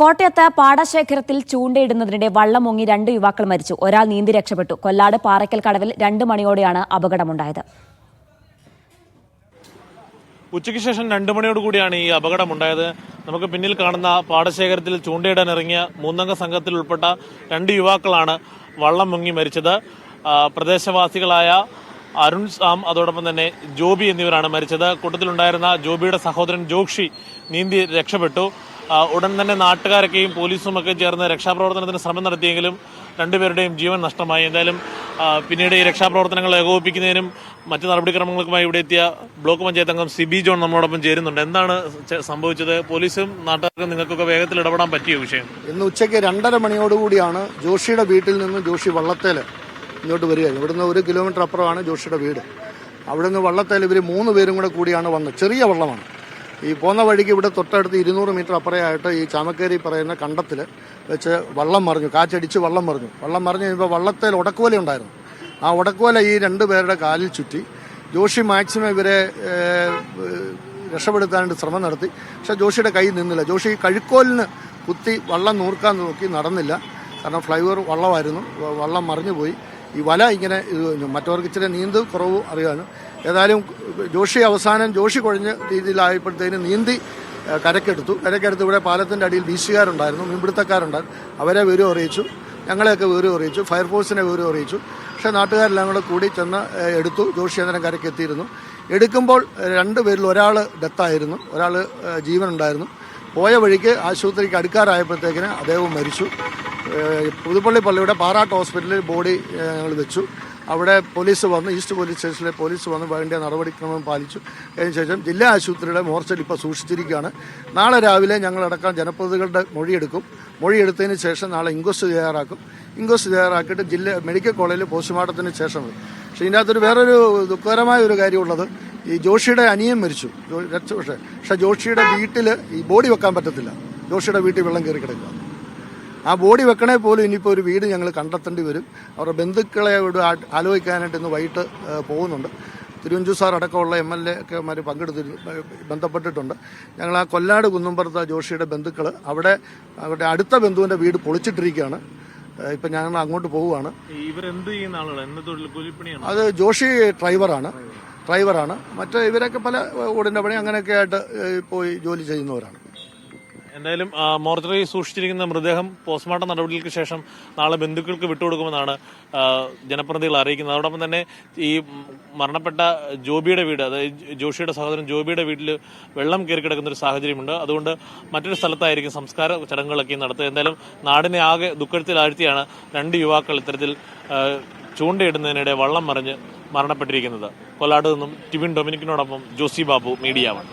കോട്ടയത്ത് പാടശേഖരത്തിൽ ചൂണ്ടയിടുന്നതിനിടെ വള്ളം മുങ്ങി രണ്ട് യുവാക്കൾ മരിച്ചു. ഒരാൾ നീന്തി രക്ഷപ്പെട്ടു. കൊല്ലാട് പാറയ്ക്കൽ കടവിൽ രണ്ട് മണിയോടെയാണ് അപകടമുണ്ടായത്. ഉച്ചയ്ക്ക് ശേഷം രണ്ടു മണിയോടുകൂടിയാണ് ഈ അപകടം അപകടമുണ്ടായത്. നമുക്ക് പിന്നിൽ കാണുന്ന പാടശേഖരത്തിൽ ചൂണ്ടയിടാൻ ഇറങ്ങിയ മൂന്നംഗ സംഘത്തിൽ ഉൾപ്പെട്ട രണ്ട് യുവാക്കളാണ് വള്ളം മുങ്ങി മരിച്ചത്. പ്രദേശവാസികളായ അരുൺ സാം അതോടൊപ്പം തന്നെ ജോബി എന്നിവരാണ് മരിച്ചത്. കൂട്ടത്തിലുണ്ടായിരുന്ന ജോബിയുടെ സഹോദരൻ ജോക്ഷി നീന്തി രക്ഷപ്പെട്ടു. ഉടൻ തന്നെ നാട്ടുകാരൊക്കെയും പോലീസും ഒക്കെ ചേർന്ന് രക്ഷാപ്രവർത്തനത്തിന് ശ്രമം നടത്തിയെങ്കിലും രണ്ടുപേരുടെയും ജീവൻ നഷ്ടമായി. എന്തായാലും പിന്നീട് ഈ രക്ഷാപ്രവർത്തനങ്ങൾ ഏകോപിപ്പിക്കുന്നതിനും മറ്റ് നടപടിക്രമങ്ങൾക്കുമായി ഇവിടെ എത്തിയ ബ്ലോക്ക് പഞ്ചായത്ത് അംഗം സിബി ജോൺ നമ്മളോടൊപ്പം ചേരുന്നുണ്ട്. എന്താണ് സംഭവിച്ചത്? പോലീസും നാട്ടുകാർക്കും നിങ്ങൾക്കൊക്കെ വേഗത്തിൽ ഇടപെടാൻ പറ്റിയ വിഷയം? ഇന്ന് ഉച്ചയ്ക്ക് രണ്ടര മണിയോടുകൂടിയാണ് ജോഷിയുടെ വീട്ടിൽ നിന്ന് ജോഷി വള്ളത്തേൽ ഇങ്ങോട്ട് വരിക ഇവിടുന്ന് ഒരു കിലോമീറ്റർ അപ്പുറമാണ് ജോഷിയുടെ വീട്. അവിടെ നിന്ന് വള്ളത്തേൽ ഇവർ മൂന്ന് പേരും കൂടെ കൂടിയാണ് വന്നത് ചെറിയ വള്ളമാണ്. ഈ പോന്ന വഴിക്ക് ഇവിടെ തൊട്ടടുത്ത് ഇരുന്നൂറ് മീറ്റർ അപ്പുറയായിട്ട് ഈ ചാമക്കേരി പറയുന്ന കണ്ടത്തിൽ വെച്ച് വള്ളം മറിഞ്ഞു കാറ്റടിച്ച് വള്ളം മറിഞ്ഞു. വള്ളം മറിഞ്ഞ് കഴിയുമ്പോൾ വള്ളത്തേൽ ഉടക്കുവല ഉണ്ടായിരുന്നു. ആ ഉടക്കുവല ഈ രണ്ട് പേരുടെ കാലിൽ ചുറ്റി. ജോഷി മാക്സിമം ഇവരെ രക്ഷപ്പെടുത്താനായിട്ട് ശ്രമം നടത്തി. പക്ഷെ ജോഷിയുടെ കൈ നിന്നില്ല. ജോഷി കഴുക്കോലിന് കുത്തി വള്ളം നൂർക്കാൻ നോക്കി നടന്നില്ല. കാരണം ഫ്ലൈ ഓവർ വള്ളമായിരുന്നു വള്ളം മറിഞ്ഞു പോയി ഈ വല ഇങ്ങനെ ഇത്. മറ്റവർക്ക് ഇച്ചിരി നീന്ത് കുറവ് അറിയാനും. ഏതായാലും ജോഷി അവസാനം ജോഷി കുഴഞ്ഞ രീതിയിലായപ്പോഴത്തേന് നീന്തി കരക്കെടുത്തു. കരക്കെടുത്ത് ഇവിടെ പാലത്തിന്റെ അടിയിൽ വീശുകാരുണ്ടായിരുന്നു മീൻപിടുത്തക്കാരുണ്ടായിരുന്നു. അവരെ വിവരം അറിയിച്ചു. ഞങ്ങളെയൊക്കെ വിവരം അറിയിച്ചു. ഫയർഫോഴ്സിനെ വിവരം അറിയിച്ചു. പക്ഷേ നാട്ടുകാരെല്ലാം കൂടെ കൂടി ചെന്ന് എടുത്തു. ജോഷി അന്നേരം കരയ്ക്ക് എത്തിയിരുന്നു എടുക്കുമ്പോൾ രണ്ട് പേരിൽ ഒരാൾ ഡെത്തായിരുന്നു. ഒരാൾ ജീവനുണ്ടായിരുന്നു. പോയ വഴിക്ക് ആശുപത്രിക്ക് അടുക്കാറായപ്പോഴത്തേക്കിന് അദ്ദേഹവും മരിച്ചു. പുതുപ്പള്ളി പള്ളിയുടെ പാറാട്ട് ഹോസ്പിറ്റലിൽ ബോഡി ഞങ്ങൾ വെച്ചു. അവിടെ പോലീസ് വന്ന് ഈസ്റ്റ് പോലീസ് സ്റ്റേഷനിലെ പോലീസ് വന്ന് വേണ്ട നടപടിക്രമം പാലിച്ചു. അതിനുശേഷം ജില്ലാ ആശുപത്രിയുടെ മോർച്ചയിൽ ഇപ്പോൾ സൂക്ഷിച്ചിരിക്കുകയാണ്. നാളെ രാവിലെ ഞങ്ങളടക്കം ജനപ്രതികളുടെ മൊഴിയെടുക്കും. മൊഴിയെടുത്തതിന് ശേഷം നാളെ ഇൻക്വസ്റ്റ് തയ്യാറാക്കും. ഇൻക്വസ്റ്റ് തയ്യാറാക്കിയിട്ട് ജില്ല മെഡിക്കൽ കോളേജിൽ പോസ്റ്റ്മോർട്ടത്തിന് ശേഷം പക്ഷേ ഇതിനകത്തൊരു വേറൊരു ദുഃഖകരമായ ഒരു കാര്യമുള്ളത് ഈ ജോഷിയുടെ അനിയൻ മരിച്ചു. പക്ഷേ ജോഷിയുടെ വീട്ടിൽ ഈ ബോഡി വെക്കാൻ പറ്റത്തില്ല. ജോഷിയുടെ വീട്ടിൽ വെള്ളം കയറി കിടക്കുക. ആ ബോഡി വെക്കണേ പോലും ഇനിയിപ്പോൾ ഒരു വീട് ഞങ്ങൾ കണ്ടെത്തേണ്ടി വരും. അവരുടെ ബന്ധുക്കളെ ഇവിടെ ആലോചിക്കാനായിട്ട് ഇന്ന് വൈകിട്ട് പോകുന്നുണ്ട്. തിരുവഞ്ചു സാർ അടക്കമുള്ള എം എൽ എ ഒക്കെ മാർ പങ്കെടുത്തിരുന്നു ബന്ധപ്പെട്ടിട്ടുണ്ട്. ഞങ്ങൾ ആ കൊല്ലാട് കുന്നുംപുറത്ത് ജോഷിയുടെ ബന്ധുക്കൾ അവിടെ അവരുടെ അടുത്ത ബന്ധുവിന്റെ വീട് പൊളിച്ചിട്ടിരിക്കുകയാണ്. ഇപ്പം ഞങ്ങൾ അങ്ങോട്ട് പോവുകയാണ്. ഇവരെന്ത് ചെയ്യുന്ന അത് ജോഷി ഡ്രൈവറാണ്. ഡ്രൈവറാണ്. മറ്റേ ഇവരൊക്കെ പല ഓടിന്റെ പണി അങ്ങനെയൊക്കെ ആയിട്ട് പോയി ജോലി ചെയ്യുന്നവരാണ്. എന്തായാലും മോർച്ചറി സൂക്ഷിച്ചിരിക്കുന്ന മൃതദേഹം പോസ്റ്റ്മോർട്ടം നടപടികൾക്ക് ശേഷം നാളെ ബന്ധുക്കൾക്ക് വിട്ടുകൊടുക്കുമെന്നാണ് ജനപ്രതിനിധികൾ അറിയിക്കുന്നത്. അതോടൊപ്പം തന്നെ ഈ മരണപ്പെട്ട ജോബിയുടെ വീട് അതായത് ജോഷിയുടെ സഹോദരൻ ജോബിയുടെ വീട്ടിൽ വെള്ളം കയറി കിടക്കുന്ന ഒരു സാഹചര്യമുണ്ട്. അതുകൊണ്ട് മറ്റൊരു സ്ഥലത്തായിരിക്കും സംസ്കാര ചടങ്ങുകളൊക്കെ നടത്തുക. എന്തായാലും നാടിനെ ആകെ ദുഃഖത്തിലാഴ്ത്തിയാണ് രണ്ട് യുവാക്കൾ ഇത്തരത്തിൽ ചൂണ്ടയിടുന്നതിനിടെ വള്ളം മറിഞ്ഞ് മരണപ്പെട്ടിരിക്കുന്നത്. കൊല്ലാട് നിന്നും ടിവിൻ ഡൊമിനിക്കിനോടൊപ്പം ജോസി ബാബു മീഡിയ വൺ.